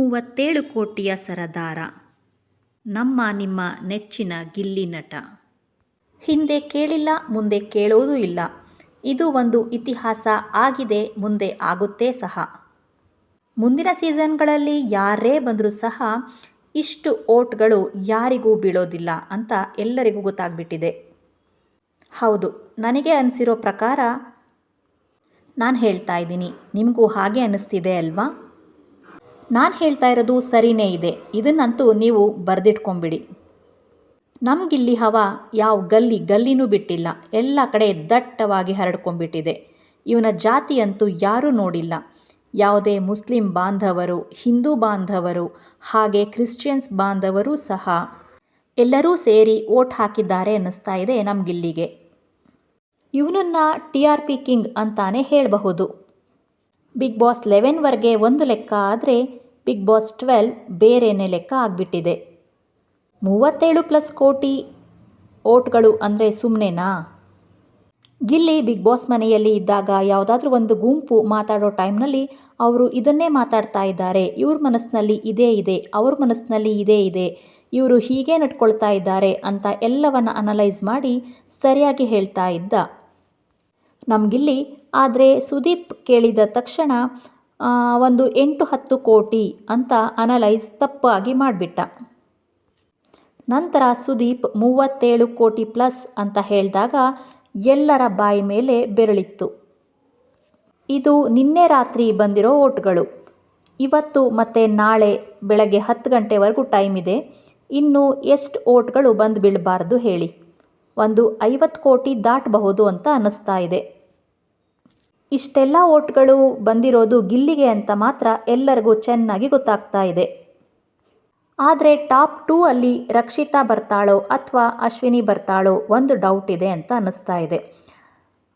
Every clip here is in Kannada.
ಮೂವತ್ತೇಳು ಕೋಟಿಯ ಸರದಾರ. ನಮ್ಮ ನಿಮ್ಮ ನೆಚ್ಚಿನ ಗಿಲ್ಲಿ ನಟ. ಹಿಂದೆ ಕೇಳಿಲ್ಲ, ಮುಂದೆ ಕೇಳೋದು ಇಲ್ಲ. ಇದು ಒಂದು ಇತಿಹಾಸ ಆಗಿದೆ, ಮುಂದೆ ಆಗುತ್ತೆ ಸಹ. ಮುಂದಿನ ಸೀಸನ್ಗಳಲ್ಲಿ ಯಾರೇ ಬಂದರೂ ಸಹ ಇಷ್ಟು ಓಟ್ಗಳು ಯಾರಿಗೂ ಬೀಳೋದಿಲ್ಲ ಅಂತ ಎಲ್ಲರಿಗೂ ಗೊತ್ತಾಗ್ಬಿಟ್ಟಿದೆ. ಹೌದು, ನನಗೆ ಅನಿಸಿರೋ ಪ್ರಕಾರ ನಾನು ಹೇಳ್ತಾ ಇದ್ದೀನಿ. ನಿಮಗೂ ಹಾಗೆ ಅನ್ನಿಸ್ತಿದೆ ಅಲ್ವಾ? ನಾನು ಹೇಳ್ತಾ ಇರೋದು ಸರಿಯೇ ಇದೆ. ಇದನ್ನಂತೂ ನೀವು ಬರೆದಿಟ್ಕೊಂಬಿಡಿ. ನಮಗಿಲ್ಲಿ ಹವಾ ಯಾವ ಗಲ್ಲಿ ಗಲ್ಲಿನೂ ಬಿಟ್ಟಿಲ್ಲ. ಎಲ್ಲ ಕಡೆ ದಟ್ಟವಾಗಿ ಹರಡ್ಕೊಂಬಿಟ್ಟಿದೆ. ಇವನ ಜಾತಿಯಂತೂ ಯಾರೂ ನೋಡಿಲ್ಲ. ಯಾವುದೇ ಮುಸ್ಲಿಂ ಬಾಂಧವರು, ಹಿಂದೂ ಬಾಂಧವರು, ಹಾಗೆ ಕ್ರಿಶ್ಚಿಯನ್ಸ್ ಬಾಂಧವರು ಸಹ ಎಲ್ಲರೂ ಸೇರಿ ಓಟ್ ಹಾಕಿದ್ದಾರೆ ಅನ್ನಿಸ್ತಾ ಇದೆ ನಮಗಿಲ್ಲಿಗೆ. ಗಿಲ್ಲಿಗೆ ಇವನನ್ನು ಟಿ ಆರ್ ಪಿ ಕಿಂಗ್ ಅಂತಾನೆ ಹೇಳಬಹುದು. ಬಿಗ್ ಬಾಸ್ ಲೆವೆನ್ವರೆಗೆ ಒಂದು ಲೆಕ್ಕ ಆದರೆ ಬಿಗ್ ಬಾಸ್ ಟ್ವೆಲ್ ಬೇರೆಯೇ ಲೆಕ್ಕ ಆಗಿಬಿಟ್ಟಿದೆ. ಮೂವತ್ತೇಳು ಪ್ಲಸ್ ಕೋಟಿ ಓಟ್ಗಳು ಅಂದರೆ ಸುಮ್ಮನೆನಾ ಗಿಲ್ಲಿ ಬಿಗ್ ಬಾಸ್ ಮನೆಯಲ್ಲಿ ಇದ್ದಾಗ ಯಾವುದಾದ್ರೂ ಒಂದು ಗುಂಪು ಮಾತಾಡೋ ಟೈಮ್ನಲ್ಲಿ ಅವರು ಇದನ್ನೇ ಮಾತಾಡ್ತಾ ಇದ್ದಾರೆ. ಇವ್ರ ಮನಸ್ಸಿನಲ್ಲಿ ಇದೇ ಇದೆ, ಅವ್ರ ಮನಸ್ಸಿನಲ್ಲಿ ಇದೇ ಇದೆ, ಇವರು ಹೀಗೆ ನಡ್ಕೊಳ್ತಾ ಇದ್ದಾರೆ ಅಂತ ಎಲ್ಲವನ್ನು ಅನಲೈಸ್ ಮಾಡಿ ಸರಿಯಾಗಿ ಹೇಳ್ತಾ ಇದ್ದ. ನಮಗಿಲ್ಲಿ ಆದರೆ ಸುದೀಪ್ ಕೇಳಿದ ತಕ್ಷಣ ಒಂದು ಎಂಟು ಹತ್ತು ಕೋಟಿ ಅಂತ ಅನಲೈಸ್ ತಪ್ಪಾಗಿ ಮಾಡಿಬಿಟ್ಟ. ನಂತರ ಸುದೀಪ್ ಮೂವತ್ತೇಳು ಕೋಟಿ ಪ್ಲಸ್ ಅಂತ ಹೇಳಿದಾಗ ಎಲ್ಲರ ಬಾಯಿ ಮೇಲೆ ಬೆರಳಿತ್ತು. ಇದು ನಿನ್ನೆ ರಾತ್ರಿ ಬಂದಿರೋ ಓಟ್ಗಳು. ಇವತ್ತು ಮತ್ತು ನಾಳೆ ಬೆಳಗ್ಗೆ ಹತ್ತು ಗಂಟೆವರೆಗೂ ಟೈಮ್ ಇದೆ. ಇನ್ನು ಎಷ್ಟು ಓಟ್ಗಳು ಬಂದು ಬೀಳಬಾರ್ದು ಹೇಳಿ. ಒಂದು ಐವತ್ತು ಕೋಟಿ ದಾಟಬಹುದು ಅಂತ ಅನ್ನಿಸ್ತಾ ಇದೆ. ಇಷ್ಟೆಲ್ಲ ಓಟ್ಗಳು ಬಂದಿರೋದು ಗಿಲ್ಲಿಗೆ ಅಂತ ಮಾತ್ರ ಎಲ್ಲರಿಗೂ ಚೆನ್ನಾಗಿ ಗೊತ್ತಾಗ್ತಾ ಇದೆ. ಆದರೆ ಟಾಪ್ ಟೂ ಅಲ್ಲಿ ರಕ್ಷಿತಾ ಬರ್ತಾಳೋ ಅಥವಾ ಅಶ್ವಿನಿ ಬರ್ತಾಳೋ ಒಂದು ಡೌಟ್ ಇದೆ ಅಂತ ಅನ್ನಿಸ್ತಾ ಇದೆ.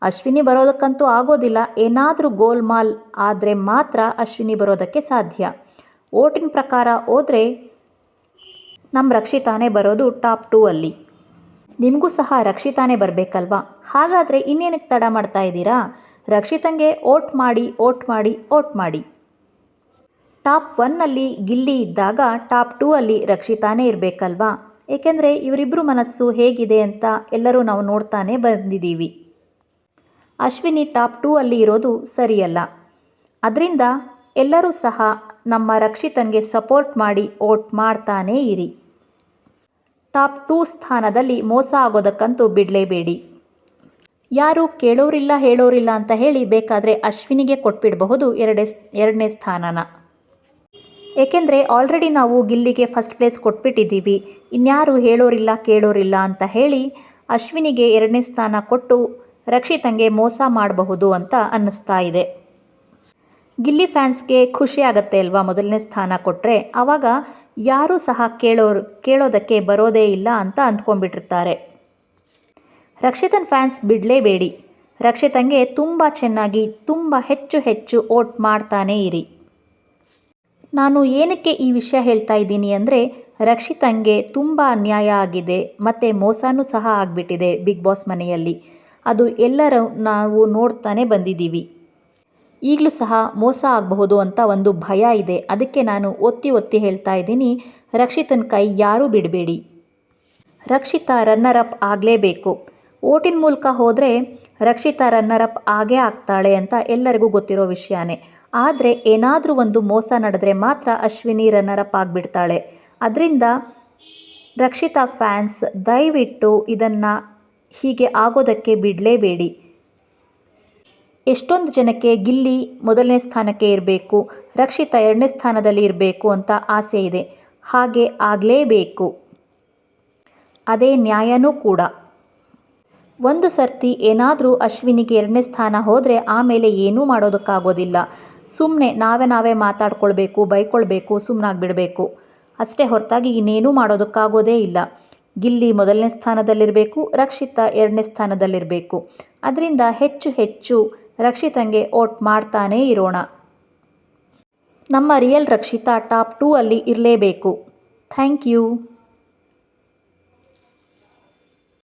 ಅಶ್ವಿನಿ ಬರೋದಕ್ಕಂತೂ ಆಗೋದಿಲ್ಲ, ಏನಾದರೂ ಗೋಲ್ಮಾಲ್ ಆದರೆ ಮಾತ್ರ ಅಶ್ವಿನಿ ಬರೋದಕ್ಕೆ ಸಾಧ್ಯ. ಓಟಿನ ಪ್ರಕಾರ ಹೋದರೆ ನಮ್ಮ ರಕ್ಷಿತಾನೇ ಬರೋದು ಟಾಪ್ ಟೂ ಅಲ್ಲಿ. ನಿಮಗೂ ಸಹ ರಕ್ಷಿತಾನೇ ಬರಬೇಕಲ್ವಾ? ಹಾಗಾದರೆ ಇನ್ನೇನಕ್ಕೆ ತಡ ಮಾಡ್ತಾ ಇದ್ದೀರಾ? ರಕ್ಷಿತಂಗೆ ಓಟ್ ಮಾಡಿ ಓಟ್ ಮಾಡಿ ಓಟ್ ಮಾಡಿ. ಟಾಪ್ ಒನ್ನಲ್ಲಿ ಗಿಲ್ಲಿ ಇದ್ದಾಗ ಟಾಪ್ ಟೂ ಅಲ್ಲಿ ರಕ್ಷಿತಾನೇ ಇರಬೇಕಲ್ವಾ? ಏಕೆಂದರೆ ಇವರಿಬ್ಬರು ಮನಸ್ಸು ಹೇಗಿದೆ ಅಂತ ಎಲ್ಲರೂ ನಾವು ನೋಡ್ತಾನೆ ಬಂದಿದ್ದೀವಿ. ಅಶ್ವಿನಿ ಟಾಪ್ ಟೂ ಅಲ್ಲಿ ಇರೋದು ಸರಿಯಲ್ಲ. ಅದರಿಂದ ಎಲ್ಲರೂ ಸಹ ನಮ್ಮ ರಕ್ಷಿತನ್ಗೆ ಸಪೋರ್ಟ್ ಮಾಡಿ, ಓಟ್ ಮಾಡ್ತಾನೇ ಇರಿ. ಟಾಪ್ ಟೂ ಸ್ಥಾನದಲ್ಲಿ ಮೋಸ ಆಗೋದಕ್ಕಂತೂ ಬಿಡಲೇಬೇಡಿ. ಯಾರು ಕೇಳೋರಿಲ್ಲ, ಹೇಳೋರಿಲ್ಲ ಅಂತ ಹೇಳಿ ಬೇಕಾದರೆ ಅಶ್ವಿನಿಗೆ ಕೊಟ್ಬಿಡಬಹುದು ಎರಡೇ ಎರಡನೇ ಸ್ಥಾನನ. ಏಕೆಂದರೆ ಆಲ್ರೆಡಿ ನಾವು ಗಿಲ್ಲಿಗೆ ಫಸ್ಟ್ ಪ್ಲೇಸ್ ಕೊಟ್ಬಿಟ್ಟಿದ್ದೀವಿ. ಇನ್ಯಾರು ಹೇಳೋರಿಲ್ಲ, ಕೇಳೋರಿಲ್ಲ ಅಂತ ಹೇಳಿ ಅಶ್ವಿನಿಗೆ ಎರಡನೇ ಸ್ಥಾನ ಕೊಟ್ಟು ರಕ್ಷಿತಂಗೆ ಮೋಸ ಮಾಡಬಹುದು ಅಂತ ಅನ್ನಿಸ್ತಾ ಇದೆ. ಗಿಲ್ಲಿ ಫ್ಯಾನ್ಸ್ಗೆ ಖುಷಿ ಆಗುತ್ತೆ ಅಲ್ವಾ ಮೊದಲನೇ ಸ್ಥಾನ ಕೊಟ್ಟರೆ ಆವಾಗ ಯಾರೂ ಸಹ ಕೇಳೋರು, ಕೇಳೋದಕ್ಕೆ ಬರೋದೇ ಇಲ್ಲ ಅಂತ ಅಂದ್ಕೊಂಡ್ಬಿಟ್ಟಿರ್ತಾರೆ. ರಕ್ಷಿತನ್ ಫ್ಯಾನ್ಸ್ ಬಿಡಲೇಬೇಡಿ. ರಕ್ಷಿತನ್ಗೆ ತುಂಬ ಚೆನ್ನಾಗಿ, ತುಂಬ ಹೆಚ್ಚು ಹೆಚ್ಚು ಓಟ್ ಮಾಡ್ತಾನೇ ಇರಿ. ನಾನು ಏನಕ್ಕೆ ಈ ವಿಷಯ ಹೇಳ್ತಾ ಇದ್ದೀನಿ ಅಂದರೆ, ರಕ್ಷಿತಂಗೆ ತುಂಬ ಅನ್ಯಾಯ ಆಗಿದೆ, ಮತ್ತು ಮೋಸನೂ ಸಹ ಆಗಿಬಿಟ್ಟಿದೆ ಬಿಗ್ ಬಾಸ್ ಮನೆಯಲ್ಲಿ. ಅದು ಎಲ್ಲರೂ ನಾವು ನೋಡ್ತಾನೆ ಬಂದಿದ್ದೀವಿ. ಈಗಲೂ ಸಹ ಮೋಸ ಆಗಬಹುದು ಅಂತ ಒಂದು ಭಯ ಇದೆ. ಅದಕ್ಕೆ ನಾನು ಒತ್ತಿ ಒತ್ತಿ ಹೇಳ್ತಾ ಇದ್ದೀನಿ, ರಕ್ಷಿತನ ಕೈ ಯಾರೂ ಬಿಡಬೇಡಿ. ರಕ್ಷಿತಾ ರನ್ನರ್ ಅಪ್ ಆಗಲೇಬೇಕು. ಓಟಿನ ಮೂಲಕ ಹೋದರೆ ರಕ್ಷಿತಾ ರನ್ನರಪ್ ಆಗೇ ಆಗ್ತಾಳೆ ಅಂತ ಎಲ್ಲರಿಗೂ ಗೊತ್ತಿರೋ ವಿಷಯನೇ. ಆದರೆ ಏನಾದರೂ ಒಂದು ಮೋಸ ನಡೆದ್ರೆ ಮಾತ್ರ ಅಶ್ವಿನಿ ರನ್ನರಪ್ ಆಗಿಬಿಡ್ತಾಳೆ. ಅದರಿಂದ ರಕ್ಷಿತಾ ಫ್ಯಾನ್ಸ್ ದಯವಿಟ್ಟು ಇದನ್ನು ಹೀಗೆ ಆಗೋದಕ್ಕೆ ಬಿಡಲೇಬೇಡಿ. ಎಷ್ಟೊಂದು ಜನಕ್ಕೆ ಗಿಲ್ಲಿ ಮೊದಲನೇ ಸ್ಥಾನಕ್ಕೆ ಇರಬೇಕು, ರಕ್ಷಿತಾ ಎರಡನೇ ಸ್ಥಾನದಲ್ಲಿ ಇರಬೇಕು ಅಂತ ಆಸೆ ಇದೆ. ಹಾಗೆ ಆಗಲೇಬೇಕು. ಅದೇ ನ್ಯಾಯನೂ ಕೂಡ. ಒಂದು ಸರ್ತಿ ಏನಾದರೂ ಅಶ್ವಿನಿಗೆ ಎರಡನೇ ಸ್ಥಾನ ಹೋದರೆ ಆಮೇಲೆ ಏನೂ ಮಾಡೋದಕ್ಕಾಗೋದಿಲ್ಲ. ಸುಮ್ಮನೆ ನಾವೇ ನಾವೇ ಮಾತಾಡ್ಕೊಳ್ಬೇಕು, ಬೈಕೊಳ್ಬೇಕು ಸುಮ್ಮನಾಗ್ಬಿಡಬೇಕು ಅಷ್ಟೇ ಹೊರತಾಗಿ ಇನ್ನೇನೂ ಮಾಡೋದಕ್ಕಾಗೋದೇ ಇಲ್ಲ. ಗಿಲ್ಲಿ ಮೊದಲನೇ ಸ್ಥಾನದಲ್ಲಿರಬೇಕು, ರಕ್ಷಿತಾ ಎರಡನೇ ಸ್ಥಾನದಲ್ಲಿರಬೇಕು. ಅದರಿಂದ ಹೆಚ್ಚು ಹೆಚ್ಚು ರಕ್ಷಿತಂಗೆ ಓಟ್ ಮಾಡ್ತಾನೇ ಇರೋಣ. ನಮ್ಮ ರಿಯಲ್ ರಕ್ಷಿತಾ ಟಾಪ್ ಟೂ ಅಲ್ಲಿ ಇರಲೇಬೇಕು. Thank you.